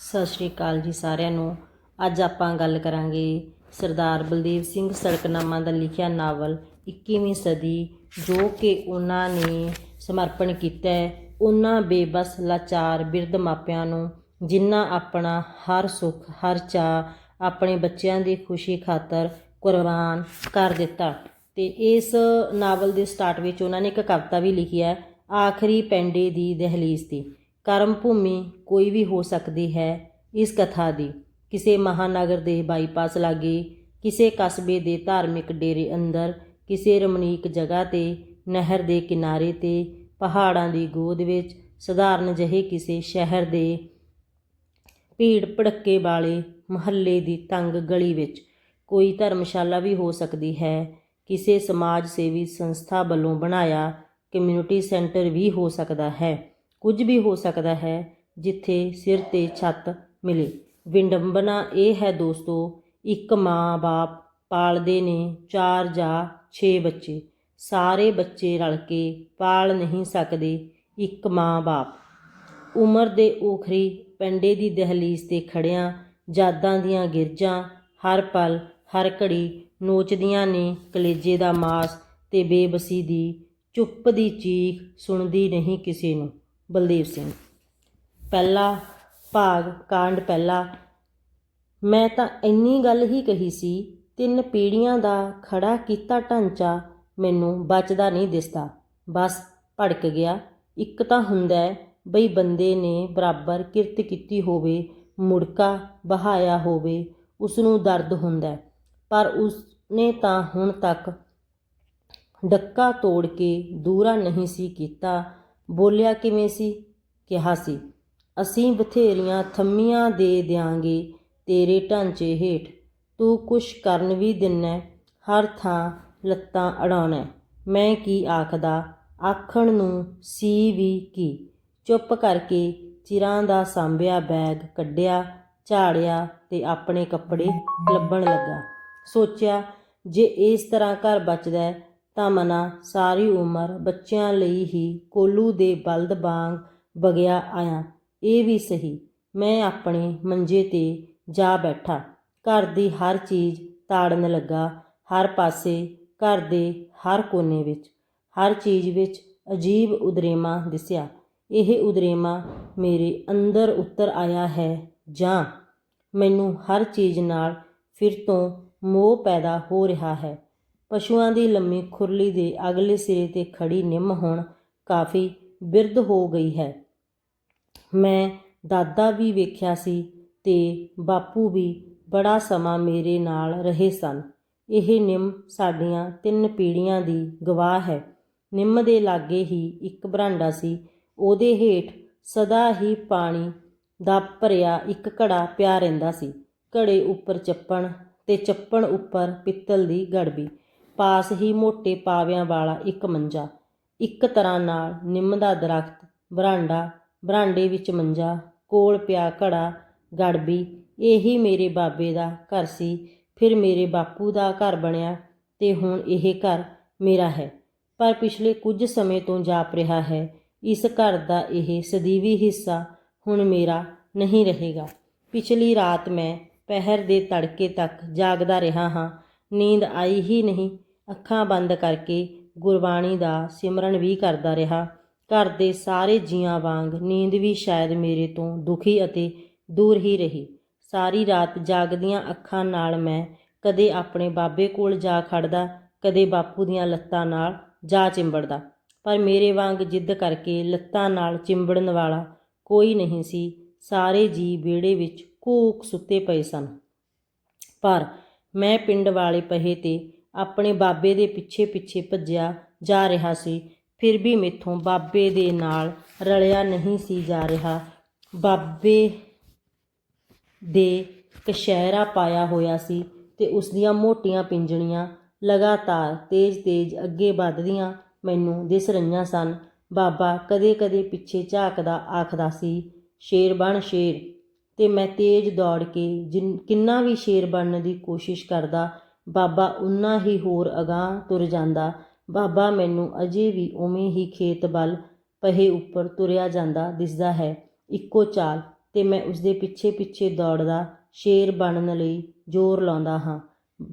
ਸਤਿ ਸ਼੍ਰੀ ਅਕਾਲ ਜੀ ਸਾਰਿਆਂ ਨੂੰ। ਅੱਜ ਆਪਾਂ ਗੱਲ ਕਰਾਂਗੇ ਸਰਦਾਰ ਬਲਦੇਵ ਸਿੰਘ ਸੜਕਨਾਮਾ ਦਾ ਲਿਖਿਆ ਨਾਵਲ 21ਵੀਂ ਸਦੀ, ਜੋ ਕਿ ਉਹਨਾਂ ਨੇ ਸਮਰਪਣ ਕੀਤਾ ਹੈ। ਉਹਨਾਂ ਬੇਬਸ ਲਾਚਾਰ ਬਿਰਧ ਮਾਪਿਆਂ ਨੂੰ, ਜਿਨ੍ਹਾਂ ਆਪਣਾ ਹਰ ਸੁੱਖ, ਹਰ ਚਾਅ ਆਪਣੇ ਬੱਚਿਆਂ ਦੀ ਖੁਸ਼ੀ ਖਾਤਰ ਕੁਰਬਾਨ ਕਰ ਦਿੱਤਾ। ਤੇ ਇਸ ਨਾਵਲ ਦੇ ਸਟਾਰਟ ਵਿੱਚ ਉਹਨਾਂ ਨੇ ਇੱਕ ਕਵਿਤਾ ਵੀ ਲਿਖੀ ਹੈ, ਆਖਰੀ ਪੈਂਡੇ ਦੀ ਦਹਲੀਜ਼ ਦੀ ਕਰਮ ਭੂਮੀ ਕੋਈ ਵੀ ਹੋ ਸਕਦੀ ਹੈ। ਇਸ ਕਥਾ ਦੀ ਕਿਸੇ ਮਹਾਨਗਰ ਦੇ ਬਾਈਪਾਸ ਲਾਗੇ, ਕਿਸੇ ਕਸਬੇ ਦੇ ਧਾਰਮਿਕ ਡੇਰੇ ਅੰਦਰ, ਕਿਸੇ ਰਮਣੀਕ ਜਗ੍ਹਾ ਤੇ, ਨਹਿਰ ਦੇ ਕਿਨਾਰੇ ਤੇ, ਪਹਾੜਾਂ ਦੀ ਗੋਦ ਵਿੱਚ, ਸਧਾਰਨ ਜਿਹੇ ਕਿਸੇ ਸ਼ਹਿਰ ਦੇ ਭੀੜ ਭੜੱਕੇ ਵਾਲੇ ਮੁਹੱਲੇ ਦੀ ਤੰਗ ਗਲੀ ਵਿੱਚ ਕੋਈ ਧਰਮਸ਼ਾਲਾ ਵੀ ਹੋ ਸਕਦੀ ਹੈ। ਕਿਸੇ ਸਮਾਜ ਸੇਵੀ ਸੰਸਥਾ ਵੱਲੋਂ ਬਣਾਇਆ ਕਮਿਊਨਿਟੀ ਸੈਂਟਰ ਵੀ ਹੋ ਸਕਦਾ ਹੈ। ਕੁਝ ਵੀ ਹੋ ਸਕਦਾ ਹੈ ਜਿੱਥੇ ਸਿਰ ਤੇ ਛੱਤ ਮਿਲੇ। ਵਿਡੰਬਨਾ ਇਹ ਹੈ ਦੋਸਤੋ, ਇੱਕ ਮਾਂ-ਬਾਪ ਪਾਲਦੇ ਨੇ 4 ਜਾਂ 6 ਬੱਚੇ। ਸਾਰੇ ਬੱਚੇ ਰਲ ਕੇ ਪਾਲ ਨਹੀਂ ਸਕਦੇ ਇੱਕ ਮਾਂ-ਬਾਪ। ਉਮਰ ਦੇ ਉਖਰੀ ਪੈਂਡੇ ਦੀ ਦਹਲੀਜ਼ ਤੇ ਖੜਿਆਂ ਜਾਦਾਂ ਦੀਆਂ ਗਿਰਜਾਂ, ਹਰ ਪਲ, ਹਰ ਘੜੀ ਨੋਚਦੀਆਂ ਨੇ ਕਲੇਜੇ ਦਾ ਮਾਸ ਤੇ ਬੇਬਸੀ ਦੀ ਚੁੱਪ ਦੀ ਚੀਖ ਸੁਣਦੀ ਨਹੀਂ ਕਿਸੇ ਨੂੰ। ਬਲਦੇਵ ਸਿੰਘ। ਪਹਿਲਾ ਭਾਗ, ਕਾਂਡ ਪਹਿਲਾ। ਮੈਂ ਤਾਂ ਇੰਨੀ ਗੱਲ ਹੀ ਕਹੀ ਸੀ, ਤਿੰਨ ਪੀੜ੍ਹੀਆਂ ਦਾ ਖੜਾ ਕੀਤਾ ਢਾਂਚਾ ਮੈਨੂੰ ਬਚਦਾ ਨਹੀਂ ਦਿਸਦਾ। ਬਸ ਭੜਕ ਗਿਆ। ਇੱਕ ਤਾਂ ਹੁੰਦਾ ਬਈ ਬੰਦੇ ਨੇ ਬਰਾਬਰ ਕਿਰਤ ਕੀਤੀ ਹੋਵੇ, ਮੁੜਕਾ ਬਹਾਇਆ ਹੋਵੇ ਉਸ ਨੂੰ ਦਰਦ ਹੁੰਦਾ ਪਰ ਉਸ ਨੇ ਤਾਂ ਹੁਣ ਤੱਕ ਡੱਕਾ ਤੋੜ ਕੇ ਦੂਰਾ ਨਹੀਂ ਸੀ ਕੀਤਾ। ਬੋਲਿਆ ਕਿਵੇਂ ਸੀ? ਕਿਹਾ ਸੀ, ਅਸੀਂ ਬਥੇਰੀਆਂ ਥੰਮੀਆਂ ਦੇ ਦਿਆਂਗੇ ਤੇਰੇ ਢਾਂਚੇ ਹੇਠ। ਤੂੰ ਕੁਛ ਕਰਨ ਵੀ ਦਿੰਨਾ, ਹਰ ਥਾਂ ਲੱਤਾਂ ਅੜਾਉਣਾ। ਮੈਂ ਕੀ ਆਖਦਾ? ਆਖਣ ਨੂੰ ਸੀ ਵੀ ਕੀ? ਚੁੱਪ ਕਰਕੇ ਚਿਰਾਂ ਦਾ ਸਾਂਭਿਆ ਬੈਗ ਕੱਢਿਆ, ਝਾੜਿਆ ਤੇ ਆਪਣੇ ਕੱਪੜੇ ਲੱਭਣ ਲੱਗਾ। ਸੋਚਿਆ, ਜੇ ਇਸ ਤਰ੍ਹਾਂ ਘਰ ਬਚਦਾ ਤਾਂ ਮਨਾ ਸਾਰੀ ਉਮਰ ਬੱਚਿਆਂ ਲਈ ਹੀ ਕੋਲੂ ਦੇ ਬਲਦ ਵਾਂਗ ਬਗਿਆ ਆਇਆ। ਇਹ ਵੀ ਸਹੀ, ਮੈਂ ਆਪਣੇ ਮੰਜੇ ਤੇ ਜਾ ਬੈਠਾ। ਘਰ ਦੀ ਹਰ ਚੀਜ਼ ਤਾੜਨ ਲੱਗਾ, ਹਰ ਪਾਸੇ, ਘਰ ਦੇ ਹਰ ਕੋਨੇ ਵਿੱਚ। ਹਰ ਚੀਜ਼ ਵਿੱਚ ਅਜੀਬ ਉਦਰੇਮਾ ਦਿਸਿਆ। ਇਹ ਉਦਰੇਮਾ ਮੇਰੇ ਅੰਦਰ ਉਤਰ ਆਇਆ ਹੈ, ਜਾਂ ਮੈਨੂੰ ਹਰ ਚੀਜ਼ ਨਾਲ ਫਿਰ ਤੋਂ ਮੋਹ ਪੈਦਾ ਹੋ ਰਿਹਾ ਹੈ। ਪਸ਼ੂਆਂ ਦੀ ਲੰਮੀ ਖੁਰਲੀ ਦੇ ਅਗਲੇ ਸਿਰੇ ਤੇ ਖੜੀ ਨਿੰਮ ਹੁਣ ਕਾਫੀ ਬਿਰਧ ਹੋ ਗਈ ਹੈ। ਮੈਂ ਦਾਦਾ ਵੀ ਵੇਖਿਆ ਸੀ ਤੇ ਬਾਪੂ ਵੀ ਬੜਾ ਸਮਾਂ ਮੇਰੇ ਨਾਲ ਰਹੇ ਸਨ। ਇਹ ਨਿੰਮ ਸਾਡੀਆਂ ਤਿੰਨ ਪੀੜ੍ਹੀਆਂ ਦੀ ਗਵਾਹ ਹੈ। ਨਿੰਮ ਦੇ ਲਾਗੇ ਹੀ ਇੱਕ ਬਰਾਂਡਾ ਸੀ। ਉਹਦੇ ਹੇਠ ਸਦਾ ਹੀ ਪਾਣੀ ਦਾ ਭਰਿਆ ਇੱਕ ਘੜਾ ਪਿਆ ਰਹਿੰਦਾ ਸੀ। ਘੜੇ ਉੱਪਰ ਚੱਪਣ ਤੇ ਚੱਪਣ ਉੱਪਰ ਪਿੱਤਲ ਦੀ ਗੜਬੀ ਪਾਸ ਹੀ ਮੋਟੇ ਪਾਵਿਆਂ ਵਾਲਾ ਇੱਕ ਮੰਜਾ, ਇੱਕ ਤਰ੍ਹਾਂ ਨਾਲ ਨਿੰਮ ਦਾ ਦਰਖਤ, ਬਰਾਂਡਾ, ਬਰਾਂਡੇ ਵਿੱਚ ਮੰਜਾ, ਕੋਲ ਪਿਆ ਘੜਾ ਗੜਬੀ ਇਹੀ ਮੇਰੇ ਬਾਬੇ ਦਾ ਘਰ ਸੀ, ਫਿਰ ਮੇਰੇ ਬਾਪੂ ਦਾ ਘਰ ਬਣਿਆ ਤੇ ਹੁਣ ਇਹ ਘਰ ਮੇਰਾ ਹੈ। ਪਰ ਪਿਛਲੇ ਕੁਝ ਸਮੇਂ ਤੋਂ ਜਾਪ ਰਿਹਾ ਹੈ, ਇਸ ਘਰ ਦਾ ਇਹ ਸਦੀਵੀ ਹਿੱਸਾ ਹੁਣ ਮੇਰਾ ਨਹੀਂ ਰਹੇਗਾ। ਪਿਛਲੀ ਰਾਤ ਮੈਂ ਪਹਿਰ ਦੇ ਤੜਕੇ ਤੱਕ ਜਾਗਦਾ ਰਿਹਾ ਹਾਂ, ਨੀਂਦ ਆਈ ਹੀ ਨਹੀਂ ਅੱਖਾਂ ਬੰਦ ਕਰਕੇ ਗੁਰਬਾਣੀ ਦਾ ਸਿਮਰਨ ਵੀ ਕਰਦਾ ਰਿਹਾ। ਘਰ ਦੇ ਸਾਰੇ ਜੀਆਂ ਵਾਂਗ ਨੀਂਦ ਵੀ ਸ਼ਾਇਦ ਮੇਰੇ ਤੋਂ ਦੁਖੀ ਅਤੇ ਦੂਰ ਹੀ ਰਹੀ। ਸਾਰੀ ਰਾਤ ਜਾਗਦੀਆਂ ਅੱਖਾਂ ਨਾਲ ਮੈਂ ਕਦੇ ਆਪਣੇ ਬਾਬੇ ਕੋਲ ਜਾ ਖੜਦਾ, ਕਦੇ ਬਾਪੂ ਦੀਆਂ ਲੱਤਾਂ ਨਾਲ ਜਾ ਚਿੰਬੜਦਾ। ਪਰ ਮੇਰੇ ਵਾਂਗ ਜਿੱਦ ਕਰਕੇ ਲੱਤਾਂ ਨਾਲ ਚਿੰਬੜਨ ਵਾਲਾ ਕੋਈ ਨਹੀਂ ਸੀ। ਸਾਰੇ ਜੀ ਵਿਹੜੇ ਵਿੱਚ ਕੂਕ ਸੁੱਤੇ ਪਏ ਸਨ। ਪਰ ਮੈਂ ਪਿੰਡ ਵਾਲੇ ਪਹੇ ਤੇ ਆਪਣੇ ਬਾਬੇ ਦੇ ਪਿੱਛੇ ਪਿੱਛੇ ਭੱਜਿਆ ਜਾ ਰਿਹਾ ਸੀ। ਫਿਰ ਵੀ ਮੇਥੋਂ ਬਾਬੇ ਦੇ ਨਾਲ ਰਲਿਆ ਨਹੀਂ ਸੀ ਜਾ ਰਿਹਾ। ਬਾਬੇ ਦੇ ਕਸ਼ਹਿਰਾ ਪਾਇਆ ਹੋਇਆ ਸੀ ਤੇ ਉਸ ਦੀਆਂ ਮੋਟੀਆਂ ਪਿੰਜਣੀਆਂ ਲਗਾਤਾਰ ਤੇਜ਼-ਤੇਜ਼ ਅੱਗੇ ਵੱਧਦੀਆਂ ਮੈਨੂੰ ਦਿਸ ਰਹੀਆਂ ਸਨ। ਬਾਬਾ ਕਦੇ-ਕਦੇ ਪਿੱਛੇ ਝਾਕਦਾ ਆਖਦਾ ਸੀ, ਸ਼ੇਰ ਬਣ ਸ਼ੇਰ। ਤੇ ਮੈਂ ਤੇਜ਼ ਦੌੜ ਕੇ ਜਿਨ, ਕਿੰਨਾ ਵੀ ਸ਼ੇਰ ਬਣਨ ਦੀ ਕੋਸ਼ਿਸ਼ ਕਰਦਾ ਬਾਬਾ ਉਨਾ ਹੀ ਹੋਰ ਅਗਾਂਹ ਤੁਰ ਜਾਂਦਾ। ਬਾਬਾ ਮੈਨੂੰ ਅਜੇ ਵੀ ਉਵੇਂ ਹੀ ਖੇਤ ਵੱਲ ਪਹੇ ਉੱਪਰ ਤੁਰਿਆ ਜਾਂਦਾ ਦਿਸਦਾ ਹੈ। ਇੱਕੋ ਚਾਲ ਤੇ ਮੈਂ ਉਸਦੇ ਪਿੱਛੇ ਪਿੱਛੇ ਦੌੜਦਾ ਸ਼ੇਰ ਬਣਨ ਲਈ ਜ਼ੋਰ ਲਾਉਂਦਾ ਹਾਂ।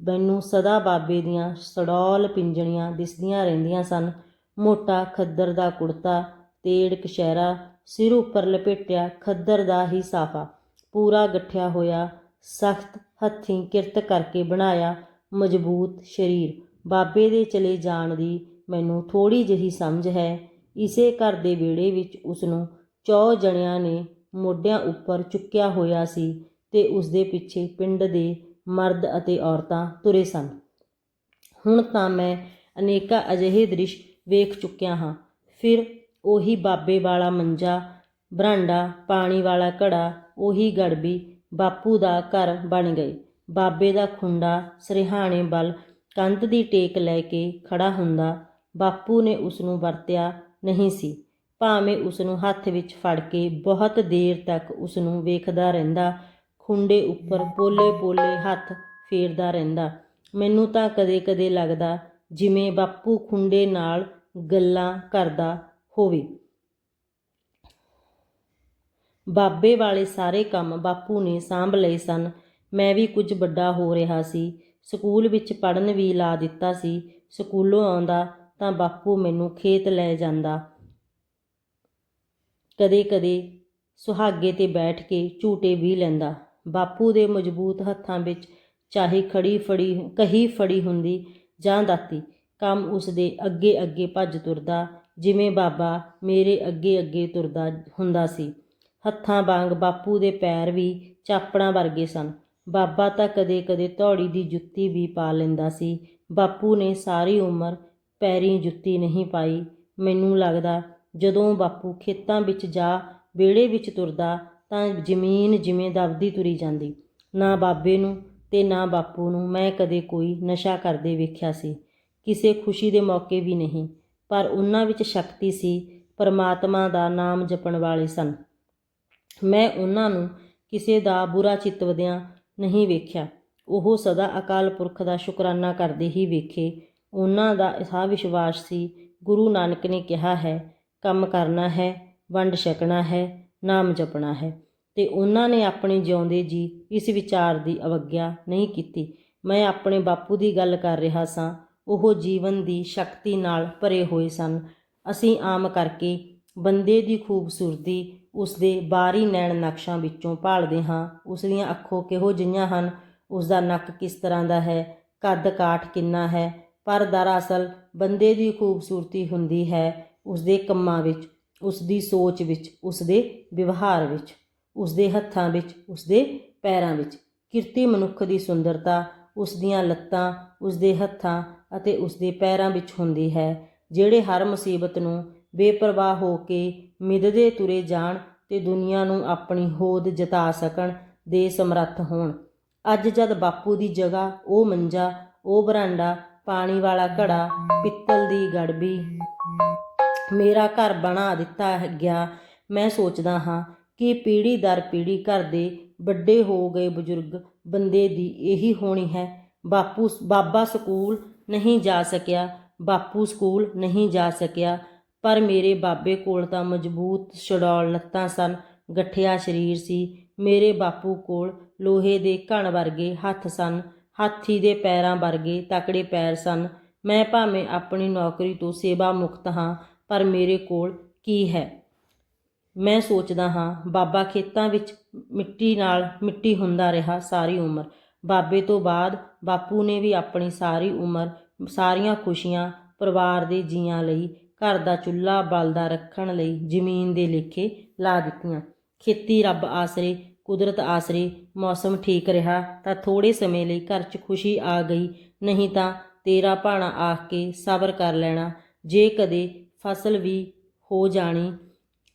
ਮੈਨੂੰ ਸਦਾ ਬਾਬੇ ਦੀਆਂ ਸੜੌਲ ਪਿੰਜਣੀਆਂ ਦਿਸਦੀਆਂ ਰਹਿੰਦੀਆਂ ਸਨ। ਮੋਟਾ ਖੱਦਰ ਦਾ ਕੁੜਤਾ, ਤੇੜ ਕਸ਼ਹਿਰਾ ਸਿਰ ਉੱਪਰ ਲਪੇਟਿਆ ਖੱਦਰ ਦਾ ਹੀ ਸਾਫਾ। ਪੂਰਾ ਗੱਠਿਆ ਹੋਇਆ, ਸਖਤ ਹੱਥੀਂ ਕਿਰਤ ਕਰਕੇ ਬਣਾਇਆ ਮਜ਼ਬੂਤ ਸਰੀਰ। ਬਾਬੇ ਦੇ ਚਲੇ ਜਾਣ ਦੀ ਮੈਨੂੰ ਥੋੜ੍ਹੀ ਜਿਹੀ ਸਮਝ ਹੈ। ਇਸੇ ਘਰ ਦੇ ਵਿਹੜੇ ਵਿੱਚ ਉਸਨੂੰ ਚੌ ਜਣਿਆਂ ਨੇ ਮੋਢਿਆਂ ਉੱਪਰ ਚੁੱਕਿਆ ਹੋਇਆ ਸੀ ਤੇ ਉਸਦੇ ਪਿੱਛੇ ਪਿੰਡ ਦੇ ਮਰਦ ਅਤੇ ਔਰਤਾਂ ਤੁਰੇ ਸਨ। ਹੁਣ ਤਾਂ ਮੈਂ ਅਨੇਕਾਂ ਅਜਿਹੇ ਦ੍ਰਿਸ਼ ਵੇਖ ਚੁੱਕਿਆ ਹਾਂ। ਫਿਰ ਉਹੀ ਬਾਬੇ ਵਾਲਾ ਮੰਜਾ, ਬਰਾਂਡਾ, ਪਾਣੀ ਵਾਲਾ ਘੜਾ, ਉਹੀ ਗੜਬੀ ਬਾਪੂ ਦਾ ਘਰ ਬਣ ਗਏ। ਬਾਬੇ ਦਾ ਖੁੰਡਾ ਸਰਹਾਣੇ ਵੱਲ ਕੰਧ ਦੀ ਟੇਕ ਲੈ ਕੇ ਖੜਾ ਹੁੰਦਾ, ਬਾਪੂ ਨੇ ਉਸ ਨੂੰ ਵਰਤਿਆ ਨਹੀਂ ਸੀ। ਭਾਵੇਂ ਉਸ ਨੂੰ ਹੱਥ ਵਿੱਚ ਫੜ ਕੇ ਬਹੁਤ ਦੇਰ ਤੱਕ ਉਸ ਨੂੰ ਵੇਖਦਾ ਰਹਿੰਦਾ, ਖੁੰਡੇ ਉੱਪਰ ਪੋਲੇ-ਪੋਲੇ ਹੱਥ ਫੇਰਦਾ ਰਹਿੰਦਾ। ਮੈਨੂੰ ਤਾਂ ਕਦੇ-ਕਦੇ ਲੱਗਦਾ ਜਿਵੇਂ ਬਾਪੂ ਖੁੰਡੇ ਨਾਲ ਗੱਲਾਂ ਕਰਦਾ ਹੋਵੇ। ਬਾਬੇ ਵਾਲੇ ਸਾਰੇ ਕੰਮ ਬਾਪੂ ਨੇ ਸਾਂਭ ਲਏ ਸਨ। ਮੈਂ ਵੀ ਕੁਝ ਵੱਡਾ ਹੋ ਰਿਹਾ ਸੀ। ਸਕੂਲ ਵਿੱਚ ਪੜਨ ਵੀ ਲਾ ਦਿੱਤਾ ਸੀ। ਸਕੂਲੋਂ ਆਉਂਦਾ ਤਾਂ ਬਾਪੂ ਮੈਨੂੰ ਖੇਤ ਲੈ ਜਾਂਦਾ। ਕਦੇ-ਕਦੇ ਸੁਹਾਗੇ ਤੇ ਬੈਠ ਕੇ ਝੂਟੇ ਵੀ ਲੈਂਦਾ। ਬਾਪੂ ਦੇ ਮਜ਼ਬੂਤ ਹੱਥਾਂ ਵਿੱਚ ਚਾਹੇ ਖੜੀ ਫੜੀ, ਕਹੀ ਫੜੀ ਹੁੰਦੀ ਜਾਂ ਦਾਤੀ, ਕੰਮ ਉਸ ਦੇ ਅੱਗੇ-ਅੱਗੇ ਭੱਜ ਤੁਰਦਾ, ਜਿਵੇਂ ਬਾਬਾ ਮੇਰੇ ਅੱਗੇ-ਅੱਗੇ ਤੁਰਦਾ ਹੁੰਦਾ ਸੀ। ਹੱਥਾਂ ਵਾਂਗ ਬਾਪੂ ਦੇ ਪੈਰ ਵੀ ਚਾਪੜਾਂ ਵਰਗੇ ਸਨ। ਬਾਬਾ ਤਾਂ ਕਦੇ-ਕਦੇ ਧੌੜੀ ਦੀ ਜੁੱਤੀ ਵੀ ਪਾ ਲੈਂਦਾ ਸੀ। ਬਾਪੂ ਨੇ ਸਾਰੀ ਉਮਰ ਪੈਰੀਂ ਜੁੱਤੀ ਨਹੀਂ ਪਾਈ। ਮੈਨੂੰ ਲੱਗਦਾ ਜਦੋਂ ਬਾਪੂ ਖੇਤਾਂ ਵਿੱਚ ਜਾ ਵਿਹੜੇ ਵਿੱਚ ਤੁਰਦਾ ਤਾਂ ਜ਼ਮੀਨ ਜਿਵੇਂ ਦਬਦੀ ਤੁਰੀ ਜਾਂਦੀ। ਨਾ ਬਾਬੇ ਨੂੰ ਤੇ ਨਾ ਬਾਪੂ ਨੂੰ ਮੈਂ ਕਦੇ ਕੋਈ ਨਸ਼ਾ ਕਰਦੇ ਵੇਖਿਆ ਸੀ। ਕਿਸੇ ਖੁਸ਼ੀ ਦੇ ਮੌਕੇ ਵੀ ਨਹੀਂ। ਪਰ ਉਹਨਾਂ ਵਿੱਚ ਸ਼ਕਤੀ ਸੀ, ਪਰਮਾਤਮਾ ਦਾ ਨਾਮ ਜਪਣ ਵਾਲੇ ਸਨ। ਮੈਂ ਉਹਨਾਂ ਨੂੰ ਕਿਸੇ ਦਾ ਬੁਰਾ ਚਿਤਵਦਿਆਂ ਨਹੀਂ ਵੇਖਿਆ। ਉਹ ਸਦਾ ਅਕਾਲ ਪੁਰਖ ਦਾ ਸ਼ੁਕਰਾਨਾ ਕਰਦੇ ਹੀ ਵੇਖੇ। ਉਹਨਾਂ ਦਾ ਇਹ ਵਿਸ਼ਵਾਸ ਸੀ, ਗੁਰੂ ਨਾਨਕ ਨੇ ਕਿਹਾ ਹੈ, ਕੰਮ ਕਰਨਾ ਹੈ, ਵੰਡ ਛਕਣਾ ਹੈ, ਨਾਮ ਜਪਣਾ ਹੈ। ਤੇ ਉਹਨਾਂ ਨੇ ਆਪਣੇ ਜਿਉਂਦੇ ਜੀ ਇਸ ਵਿਚਾਰ ਦੀ ਅਵਗਿਆ ਨਹੀਂ ਕੀਤੀ। ਮੈਂ ਆਪਣੇ ਬਾਪੂ ਦੀ ਗੱਲ ਕਰ ਰਿਹਾ ਸਾਂ। ਉਹ ਜੀਵਨ ਦੀ ਸ਼ਕਤੀ ਨਾਲ ਭਰੇ ਹੋਏ ਸਨ। ਅਸੀਂ ਆਮ ਕਰਕੇ ਬੰਦੇ ਦੀ ਖੂਬਸੂਰਤੀ ਉਸ ਦੇ ਬਾਹਰੀ ਨੈਣ ਨਕਸ਼ਾਂ ਵਿੱਚੋਂ ਭਾਲਦੇ ਹਾਂ। ਉਸ ਦੀਆਂ ਅੱਖੋਂ ਕਿਹੋ ਜਿਹੀਆਂ ਹਨ? ਉਸ ਦਾ ਨੱਕ ਕਿਸ ਤਰ੍ਹਾਂ ਦਾ ਹੈ? ਕੱਦ ਕਾਠ ਕਿੰਨਾ ਹੈ? ਪਰ ਦਰਅਸਲ ਬੰਦੇ ਦੀ ਖੂਬਸੂਰਤੀ ਹੁੰਦੀ ਹੈ ਉਸ ਦੇ ਕੰਮਾਂ ਵਿੱਚ ਉਸ ਦੀ ਸੋਚ ਵਿੱਚ ਉਸ ਦੇ ਵਿਵਹਾਰ ਵਿੱਚ ਉਸ ਦੇ ਹੱਥਾਂ ਵਿੱਚ ਉਸ ਦੇ ਪੈਰਾਂ ਵਿੱਚ। ਕਿਰਤੀ ਮਨੁੱਖ ਦੀ ਸੁੰਦਰਤਾ ਉਸ ਦੀਆਂ ਲੱਤਾਂ ਉਸ ਦੇ ਹੱਥਾਂ ਅਤੇ ਉਸ ਦੇ ਪੈਰਾਂ ਵਿੱਚ ਹੁੰਦੀ ਹੈ, ਜਿਹੜੇ ਹਰ ਮੁਸੀਬਤ ਨੂੰ ਬੇਪਰਵਾਹ ਹੋ ਕੇ ਮਿਦਦੇ ਤੁਰੇ ਜਾਣ ਤੇ ਦੁਨੀਆ ਨੂੰ ਆਪਣੀ ਹੋਦ ਜਤਾ ਸਕਣ ਦੇ ਸਮਰੱਥ ਹੋਣ। ਅੱਜ ਜਦ ਬਾਪੂ ਦੀ ਜਗ੍ਹਾ, ਉਹ ਮੰਜਾ, ਉਹ ਬਰਾਂਡਾ, ਪਾਣੀ ਵਾਲਾ ਘੜਾ, ਪਿੱਤਲ ਦੀ ਗੜਬੀ, ਮੇਰਾ ਘਰ ਬਣਾ ਦਿੱਤਾ ਹੈ- ਗਿਆ, ਮੈਂ ਸੋਚਦਾ ਹਾਂ ਕਿ ਪੀੜ੍ਹੀ ਦਰ ਪੀੜ੍ਹੀ ਘਰ ਦੇ ਵੱਡੇ ਹੋ ਗਏ ਬਜ਼ੁਰਗ ਬੰਦੇ ਦੀ ਇਹੀ ਹੋਣੀ ਹੈ। ਬਾਪੂ ਬਾਬਾ ਸਕੂਲ ਨਹੀਂ ਜਾ ਸਕਿਆ, ਬਾਪੂ ਸਕੂਲ ਨਹੀਂ ਜਾ ਸਕਿਆ ਪਰ ਮੇਰੇ ਬਾਬੇ ਕੋਲ ਤਾਂ ਮਜ਼ਬੂਤ ਛਡੌਲ ਲੱਤਾਂ ਸਨ, ਗਠਿਆ ਸਰੀਰ ਸੀ। ਮੇਰੇ ਬਾਪੂ ਕੋਲ ਲੋਹੇ ਦੇ ਘਣ ਵਰਗੇ ਹੱਥ ਸਨ, ਹਾਥੀ ਦੇ ਪੈਰਾਂ ਵਰਗੇ ਤਕੜੇ ਪੈਰ ਸਨ। ਮੈਂ ਭਾਵੇਂ ਆਪਣੀ ਨੌਕਰੀ ਤੋਂ ਸੇਵਾ ਮੁਕਤ ਹਾਂ, ਪਰ ਮੇਰੇ ਕੋਲ ਕੀ ਹੈ? ਮੈਂ ਸੋਚਦਾ ਹਾਂ, ਬਾਬਾ ਖੇਤਾਂ ਵਿੱਚ ਮਿੱਟੀ ਨਾਲ ਮਿੱਟੀ ਹੁੰਦਾ ਰਿਹਾ ਸਾਰੀ ਉਮਰ। ਬਾਬੇ ਤੋਂ ਬਾਅਦ ਬਾਪੂ ਨੇ ਵੀ ਆਪਣੀ ਸਾਰੀ ਉਮਰ, ਸਾਰੀਆਂ ਖੁਸ਼ੀਆਂ ਪਰਿਵਾਰ ਦੇ ਜੀਆਂ ਲਈ ਘਰ ਦਾ ਚੁੱਲ੍ਹਾ ਬਲਦਾ ਰੱਖਣ ਲਈ ਜ਼ਮੀਨ ਦੇ ਲੇਖੇ ਲਾ ਦਿੱਤੀਆਂ। ਖੇਤੀ ਰੱਬ ਆਸਰੇ, ਕੁਦਰਤ ਆਸਰੇ, ਮੌਸਮ ਠੀਕ ਰਿਹਾ ਤਾਂ ਥੋੜੇ ਸਮੇਂ ਲਈ ਘਰ 'ਚ ਖੁਸ਼ੀ ਆ ਗਈ। ਨਹੀਂ ਤਾਂ ਤੇਰਾ ਭਾਣਾ ਆਖ ਕੇ ਸਬਰ ਕਰ ਲੈਣਾ। ਜੇ ਕਦੇ ਫਸਲ ਵੀ ਹੋ ਜਾਣੀ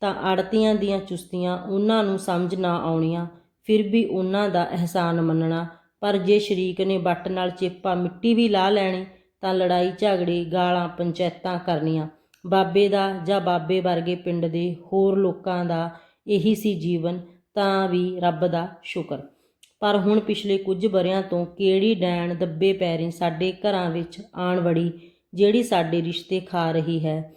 ਤਾਂ ਆੜਤੀਆਂ ਦੀਆਂ ਚੁਸਤੀਆਂ ਉਹਨਾਂ ਨੂੰ ਸਮਝ ਨਾ ਆਉਣੀਆਂ, ਫਿਰ ਵੀ ਉਹਨਾਂ ਦਾ ਅਹਿਸਾਨ ਮੰਨਣਾ। ਪਰ ਜੇ ਸ਼ਰੀਕ ਨੇ ਵੱਟ ਨਾਲ ਚੇਪਾ ਮਿੱਟੀ ਵੀ ਲਾ ਲੈਣੀ ਤਾਂ ਲੜਾਈ ਝਗੜੇ ਗਾਲਾਂ ਪੰਚਾਇਤਾਂ ਕਰਨੀਆਂ। ਬਾਬੇ ਦਾ ਜਾਂ ਬਾਬੇ ਵਰਗੇ ਪਿੰਡ ਦੇ ਹੋਰ ਲੋਕਾਂ ਦਾ ਇਹੀ ਸੀ ਜੀਵਨ, ਤਾਂ ਵੀ ਰੱਬ ਦਾ ਸ਼ੁਕਰ। ਪਰ ਹੁਣ ਪਿਛਲੇ ਕੁਝ ਬਰਿਆਂ ਤੋਂ ਕਿਹੜੀ ਡੈਣ ਦੱਬੇ ਪੈਰੀਂ ਸਾਡੇ ਘਰਾਂ ਵਿੱਚ ਆਣ ਵੜੀ, ਜਿਹੜੀ ਸਾਡੇ ਰਿਸ਼ਤੇ ਖਾ ਰਹੀ ਹੈ,